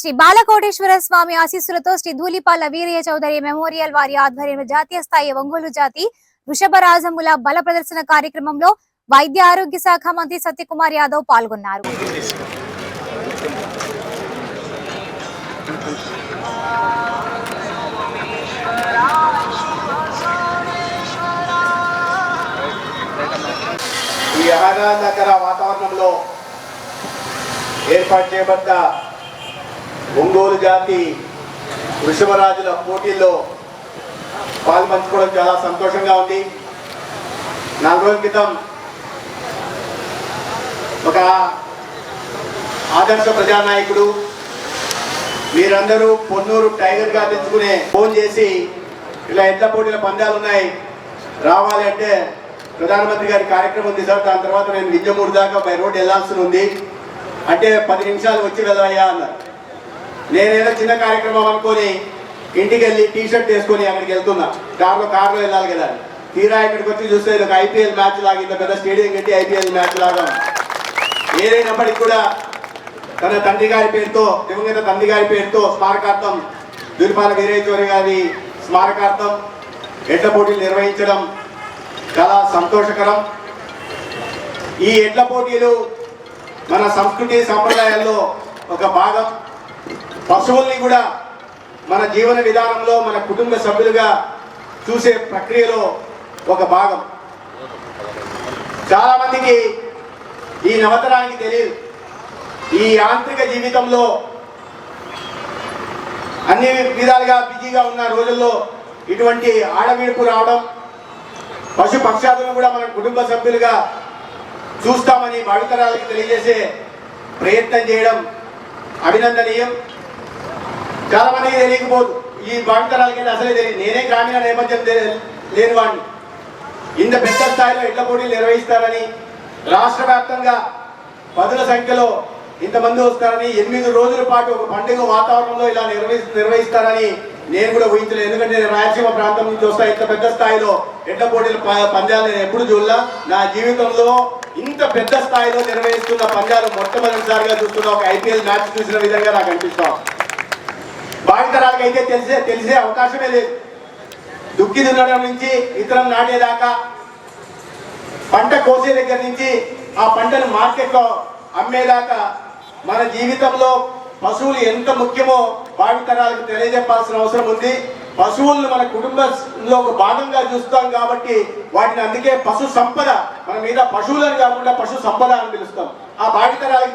శ్రీ బాలకోటేశ్వర స్వామి ఆశీస్సులతో శ్రీ ధూలిపాల వీరయ్య చౌదరి మెమోరియల్ వారి ఆధ్వర్యంలో జాతీయ స్థాయి ఒంగోలు జాతి వృషభరాజముల బల ప్రదర్శన కార్యక్రమంలో వైద్య ఆరోగ్య శాఖ మంత్రి సత్యకుమార్ యాదవ్ పాల్గొన్నారు. ఈ ఆహ్లాదకర వాతావరణంలో ఏర్పాటు చేయబడ్డ ఒంగోలు జాతి వృషభరాజుల పోటీల్లో పాల్పంచుకోవడం చాలా సంతోషంగా ఉంది. నాలుగు రోజుల క్రితం ఒక ఆదర్శ ప్రజానాయకుడు మీరందరూ పొన్నూరు టైగర్గా తెచ్చుకునే ఫోన్ చేసి ఇలా ఎడ్ల పోటీల పందాలు ఉన్నాయి? రావాలి అంటే ప్రధానమంత్రి గారి కార్యక్రమం ఉంది సార్ దాని తర్వాత నేను నిజమూడు దాకా బై రోడ్ వెళ్ళాల్సి ఉంది. అంటే పది నిమిషాలు వచ్చి వెళ్ళవయ్యా అన్నారు. నేనేదో చిన్న కార్యక్రమం అనుకొని ఇంటికి వెళ్ళి టీ షర్ట్ వేసుకొని అక్కడికి వెళ్తున్నా. కార్లో కార్లో వెళ్ళాలి కదా. తీరా ఇక్కడికి వచ్చి చూస్తే ఇది ఒక ఐపీఎల్ మ్యాచ్ లాగా ఇంత పెద్ద స్టేడియం కట్టి ఐపీఎల్ మ్యాచ్ లాగా. ఉంది. ఏదైనప్పటికీ కూడా తన తండ్రి గారి పేరుతో దివంగత తండ్రి గారి పేరుతో స్మారకార్థం దుర్పాల వీరేశ్వరి గారి స్మారకార్థం ఎడ్ల పోటీలు నిర్వహించడం చాలా సంతోషకరం. ఈ ఎడ్ల పోటీలు మన సంస్కృతి సంప్రదాయాల్లో ఒక భాగం. పశువుల్ని కూడా మన జీవన విధానంలో మన కుటుంబ సభ్యులుగా చూసే ప్రక్రియలో ఒక భాగం. చాలామందికి ఈ నవతరానికి తెలియదు. ఈ యాంత్రిక జీవితంలో అన్ని విధాలుగా బిజీగా ఉన్న రోజుల్లో ఇటువంటి ఆడవిడుపు రావడం పశు పక్షాదులను కూడా మన కుటుంబ సభ్యులుగా చూస్తామని భావితరాలకు తెలియజేసే ప్రయత్నం చేయడం అభినందనీయం. చాలా అనేది తెలియకపోదు. ఈ భావితరాలకి అసలే తెలియదు. నేనే గ్రామీణ నేపథ్యం లేని వాడిని. ఇంత పెద్ద స్థాయిలో ఇళ్ళ పోటీలు నిర్వహిస్తారని రాష్ట్ర వ్యాప్తంగా పదుల సంఖ్యలో ఇంతమంది వస్తారని ఎనిమిది రోజుల పాటు ఒక పండుగ వాతావరణంలో ఇలా నిర్వహి నిర్వహిస్తారని నేను కూడా ఊహించలేదు. ఎందుకంటే నేను రాయలసీమ ప్రాంతం నుంచి వస్తా ఇంత పెద్ద స్థాయిలో ఎడ్ల పోటీలు పందాలు నేను ఎప్పుడు చూడలా. నా జీవితంలో ఇంత పెద్ద స్థాయిలో నిర్వహిస్తున్న పందాలు మొట్టమొదటిసారిగా చూస్తున్న. ఒక ఐపీఎల్ మ్యాచ్ చూసిన విధంగా నాకు అనిపిస్తాం భావితరాలకు అయితే తెలిసే తెలిసే అవకాశమే లేదు. దుక్కి దున్నడం నుంచి ఇతరం నాటేదాకా పంట కోసే దగ్గర నుంచి ఆ పంటను మార్కెట్లో అమ్మేదాకా మన జీవితంలో పశువులు ఎంత ముఖ్యమో భావితరాలకు తెలియజెప్పాల్సిన అవసరం ఉంది. పశువులను మన కుటుంబంలో ఒక భాగంగా చూస్తాం కాబట్టి వాటిని అందుకే పశు సంపద మన మీద పశువులను కాకుండా పశు సంపద అని పిలుస్తాం. ఆ భావితరాలకు